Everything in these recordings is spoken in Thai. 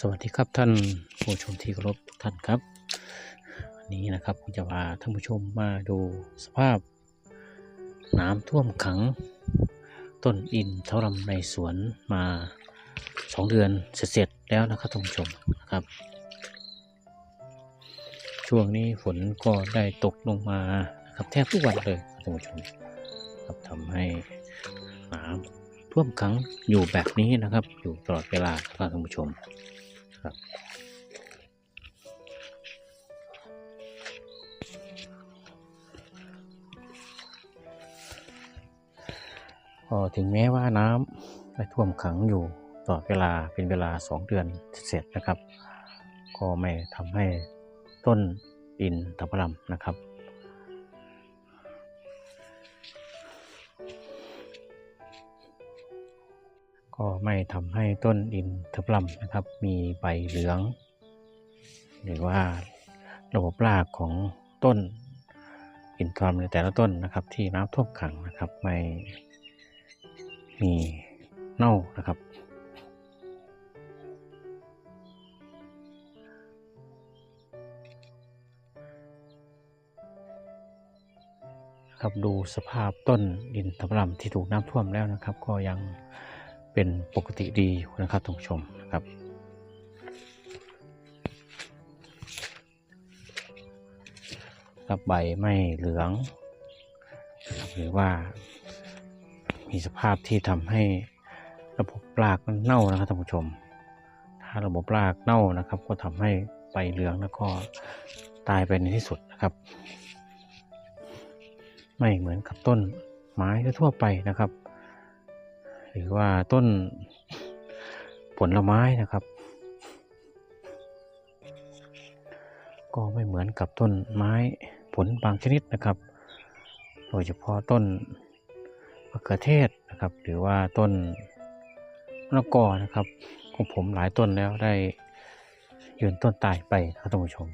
สวัสดีครับท่านผู้ชมที่เคารพทุกท่านครับวันนี้นะครับผมจะพาท่านผู้ชมมาดูสภาพ น้ำท่วมขัง ต้นอินทรมในสวนมาสองเดือนเสร็จแล้วนะครับท่านผู้ชมนะครับ ช่วงนี้ฝนก็ได้ตกลงมานะครับแทบทุกวันเลยท่านผู้ชมครับทำให้น้ำท่วมขังอยู่แบบนี้นะครับ อยู่ตลอดเวลาครับท่านผู้ชม ครับ ก็ถึงแม้ว่าน้ำได้ท่วมขังอยู่ตลอดเวลาเป็นเวลา 2 เดือนเสร็จนะครับ ก็ไม่ทำให้ต้นอินทผลัมนะครับ ก็ไม่ทำให้ต้นอินทผลัมนะครับ มีใบเหลือง หรือว่าระบบรากของต้นอินทผลัมในแต่ละต้นนะครับ ที่น้ำท่วมขังนะครับไม่มีเน่านะครับครับดูสภาพต้นดินทบลัมที่ถูกน้ำท่วมแล้วนะครับ ก็ยัง เป็นปกติดีอยู่นะครับท่านผู้ชมนะครับ รับใบไม่เหลือง หรือว่ามีสภาพที่ทำให้ระบบรากมันเน่านะครับท่านผู้ชม ถ้าระบบรากเน่านะครับ ก็ทำให้ใบเหลืองแล้วก็ตายไปในที่สุดนะครับ ไม่เหมือนกับต้นไม้ทั่วไปนะครับ หรือว่าต้นผลไม้นะครับ ก็ไม่เหมือนกับต้นไม้ผลบางชนิดนะครับ โดยเฉพาะต้นมะเขือเทศนะครับ หรือว่าต้นมะละกอนะครับของผมหลายต้นแล้วได้ยืนต้นตายไปครับท่านผู้ชม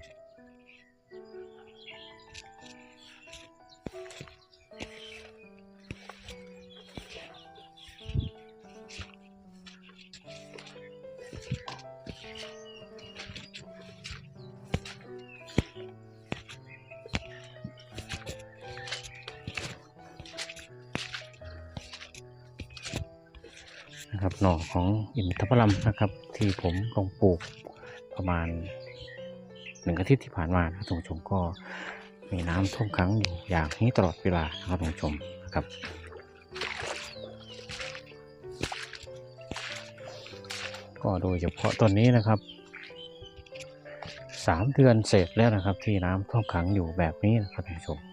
นะครับหน่อของอินทผลัมนะครับ ที่ผมลงปลูกประมาณหนึ่งอาทิตย์ที่ผ่านมานะท่านผู้ชมก็มีน้ำท่วมขังอยู่อย่างนี้ตลอดเวลานะครับท่านผู้ชมนะครับก็โดยเฉพาะต้นนี้นะครับสามเดือนเสร็จแล้วนะครับที่น้ำท่วมขังอยู่แบบนี้นะครับท่านผู้ชม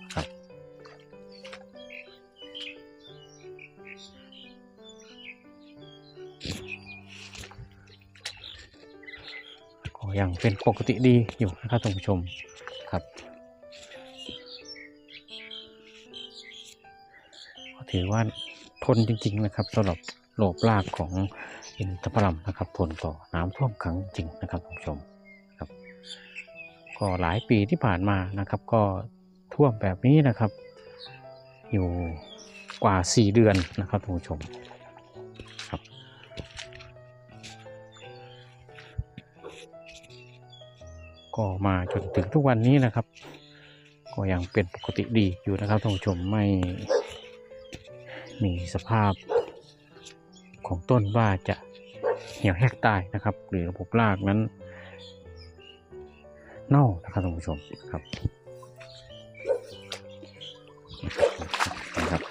ครับก็ยังเป็นปกติดีอยู่นะครับท่านผู้ชมครับ ถือว่าทนจริง ๆ นะครับสำหรับโลบรากของอินทผลัมนะครับทนต่อน้ำท่วมขังจริงนะครับท่านผู้ชมครับ ก็หลายปีที่ผ่านมานะครับ ก็ท่วมแบบนี้นะครับ อยู่กว่า 4 เดือนนะครับท่านผู้ชม ก็มาจนถึงทุกวันนี้นะครับ ก็ยังเป็นปกติดีอยู่นะครับท่านผู้ชมไม่มีสภาพของต้นว่าจะเหี่ยวแหกตายนะครับ หรือระบบรากนั้นเน่านะครับท่านผู้ชมครับนะครับ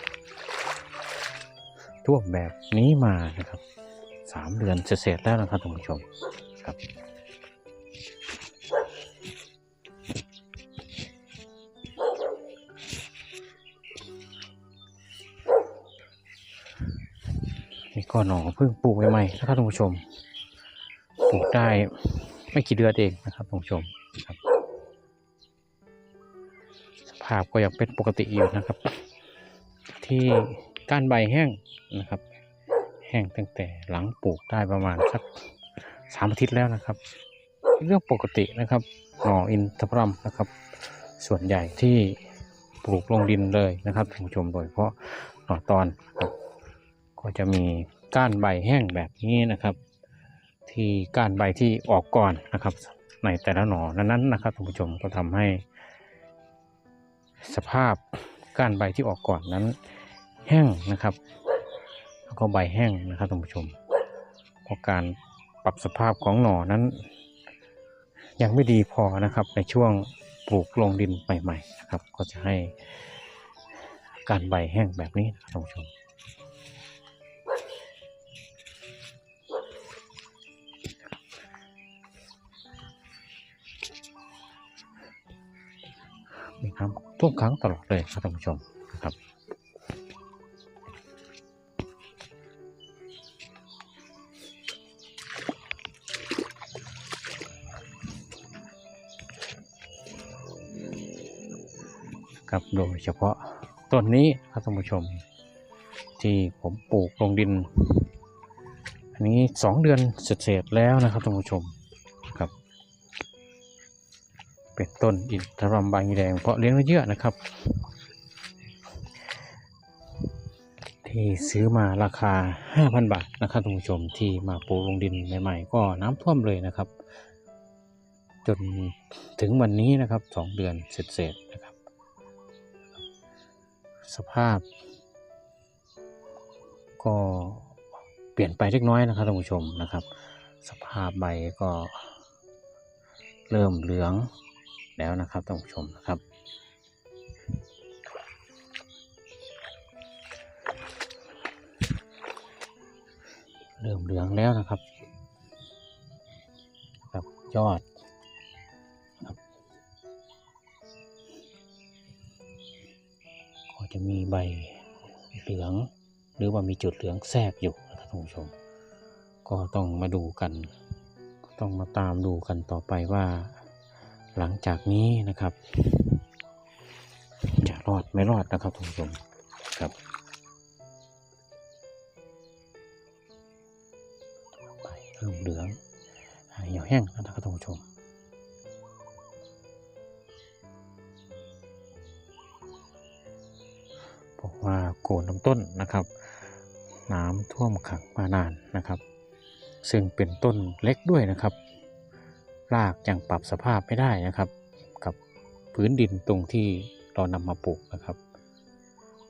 ท่วมแบบนี้มานะครับสามเดือนเสร็จแล้วนะครับท่านผู้ชมครับ ก็หน่อเพิ่งปลูกใหม่ๆนะครับท่านผู้ชมปลูกได้ไม่กี่เดือนเองนะครับท่านผู้ชมครับสภาพก็ยังเป็นปกติอยู่นะครับ ที่ก้านใบแห้งนะครับ แห้งตั้งแต่หลังปลูกได้ประมาณสักสามอาทิตย์แล้วนะครับ เรื่องปกตินะครับหน่ออินทผลัมนะครับ ส่วนใหญ่ที่ปลูกลงดินเลยนะครับท่านผู้ชมโดยเฉพาะหน่อตอนก็จะมี ก้านใบแห้งแบบนี้นะครับ ที่ก้านใบที่ออกก่อนนะครับ ในแต่ละหนอนั้นๆนะครับท่านผู้ชมก็ทำให้ สภาพก้านใบที่ออกก่อนนั้น แห้งนะครับ แล้วก็ใบแห้งนะครับท่านผู้ชมเพราะการปรับสภาพของหนอนั้น ยังไม่ดีพอนะครับในช่วงปลูกลงดินใหม่ๆนะครับ ก็จะให้การใบแห้งแบบนี้นะครับท่านผู้ชม น้ำท่วมขังตลอดเลยครับท่านผู้ชมนะครับครับโดยเฉพาะต้นนี้ครับท่านผู้ชม ที่ผมปลูกลงดิน อันนี้สองเดือนเสร็จแล้วนะครับท่านผู้ชม เป็นต้นอินทรัมใบแดงเพราะเลี้ยงเยอะนะครับ ที่ซื้อมาราคา 5,000 บาทนะครับท่านผู้ชมที่มาปลูกลงดินใหม่ๆ ก็น้ำท่วมเลยนะครับ จนถึงวันนี้นะครับสองเดือนเสร็จๆนะครับ สภาพ ก็เปลี่ยนไปเล็กน้อยนะครับท่านผู้ชมนะครับ สภาพใบก็เริ่มเหลือง แล้วนะครับท่านผู้ชมนะครับ เริ่มเหลืองแล้วนะครับ กับยอดครับก็จะมีใบเหลือง หรือว่ามีจุดเหลืองแทรกอยู่นะครับท่านผู้ชม ก็ต้องมาดูกัน ต้องมาตามดูกันต่อไปว่า หลังจากนี้นะครับ จะรอดไม่รอดนะครับท่านผู้ชมครับใบเริ่มเหลืองเหี่ยวแห้งนะครับท่านผู้ชมบอกว่าโกนลำต้นนะครับ น้ำท่วมขังมานานนะครับ ซึ่งเป็นต้นเล็กด้วยนะครับ รากยังปรับสภาพไม่ได้นะครับ กับพื้นดินตรงที่เรานำมาปลูกนะครับ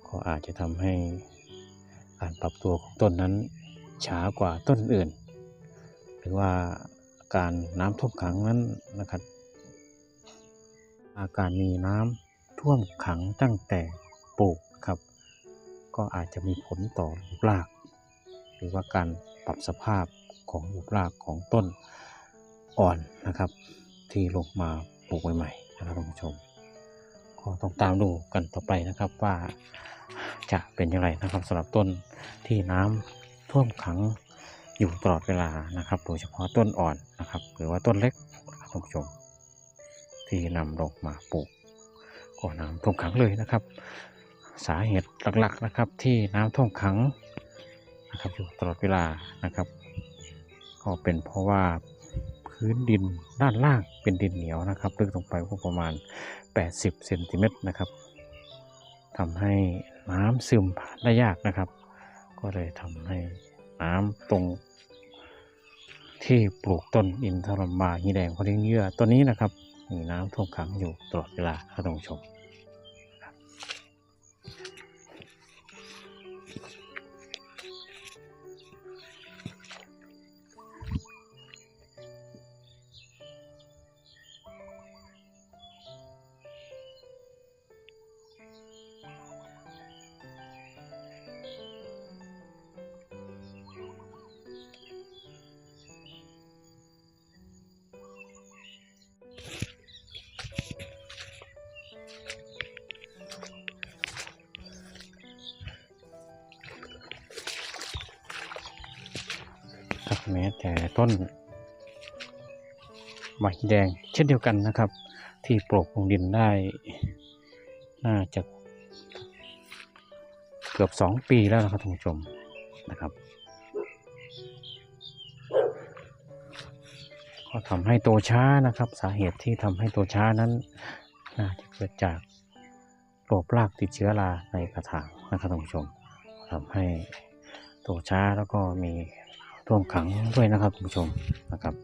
ก็อาจจะทำให้การปรับตัวของต้นนั้นช้ากว่าต้นอื่น หรือว่าการน้ำท่วมขังนั้นนะครับ อาการมีน้ำท่วมขังตั้งแต่ปลูกครับ ก็อาจจะมีผลต่อรูปราก หรือว่าการปรับสภาพของรูปรากของต้น อ่อนนะครับ ที่ลงมาปลูกใหม่ๆนะครับท่านผู้ชมก็ต้องตามดูกันต่อไปนะครับว่าจะเป็นอย่างไรนะครับสำหรับต้นที่น้ำท่วมขังอยู่ตลอดเวลานะครับ โดยเฉพาะต้นอ่อนนะครับ หรือว่าต้นเล็กท่านผู้ชม ที่นำลงมาปลูกก็น้ำท่วมขังเลยนะครับ สาเหตุหลักๆนะครับ ที่น้ำท่วมขังนะครับอยู่ตลอดเวลานะครับ ก็เป็นเพราะว่า พื้นดินด้านล่างเป็นดินเหนียวนะครับลึกลงไปก็ประมาณ 80เซนติเมตรนะครับทำให้น้ำซึมผ่านได้ยากนะครับ ก็เลยทำให้น้ำตรงที่ปลูกต้นอินทรมาหีแดงพอเลี้ยงเยื่อต้นนี้นะครับ มีน้ำท่วมขังอยู่ตลอดเวลาครับท่านผู้ชม แม้แต่ต้นใบแดงเช่นเดียวกันนะครับ ที่ปลูกลงดินได้ น่าจะเกือบสองปีแล้วนะครับท่านผู้ชมนะครับ ก็ทำให้โตช้านะครับ สาเหตุที่ทำให้โตช้านั้น น่าจะเกิดจากโรครากติดเชื้อราในกระถางนะครับท่านผู้ชมทำให้โตช้าแล้วก็มี ท่วมขังด้วยนะครับคุณผู้ชมนะครับ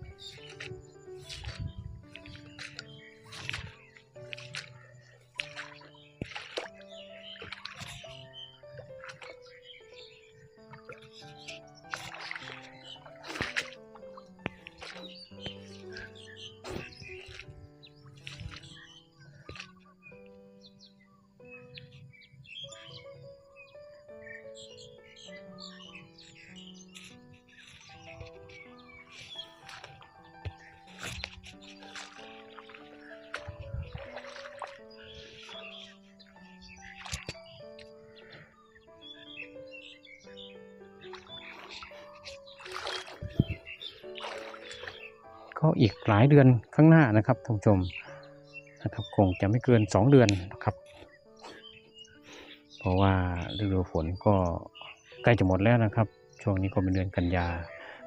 ก็อีกหลายเดือนข้างหน้านะครับท่านผู้ชมนะครับคงจะไม่เกินสองเดือนนะครับ เพราะว่าฤดูฝนก็ใกล้จะหมดแล้วนะครับ ช่วงนี้ก็เป็นเดือนกันยา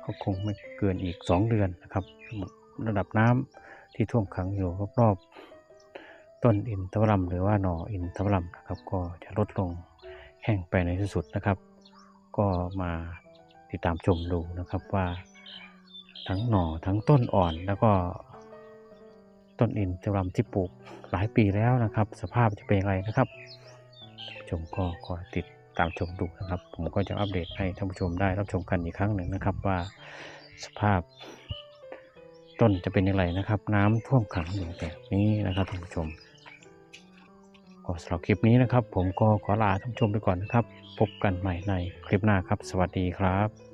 ก็คงไม่เกินอีกสองเดือนนะครับ ระดับน้ำที่ท่วมขังอยู่รอบๆต้นอินทวรัมหรือว่าหน่ออินทวรัมนะครับ ก็จะลดลงแห้งไปในที่สุดนะครับ ก็มาติดตามชมดูนะครับว่า ทั้งหน่อทั้งต้นอ่อนแล้วก็ต้นอินทรมที่ปลูกหลายปีแล้วนะครับ สภาพจะเป็นย่างไรนะครับชมก็คอยติดตามชมดูนะครับ ผมก็จะอัปเดตให้ท่านผู้ชมได้รับชมกันอีกครั้งหนึ่งนะครับ ว่าสภาพ ต้นจะเป็นอย่างไรนะครับ น้ำท่วมขังอย่างแบบนี้นะครับท่านผู้ชมก็สำหรับคลิปนี้นะครับ ผมก็ขอลาท่านผู้ชมไปก่อนนะครับ พบกันใหม่ในคลิปหน้าครับ สวัสดีครับ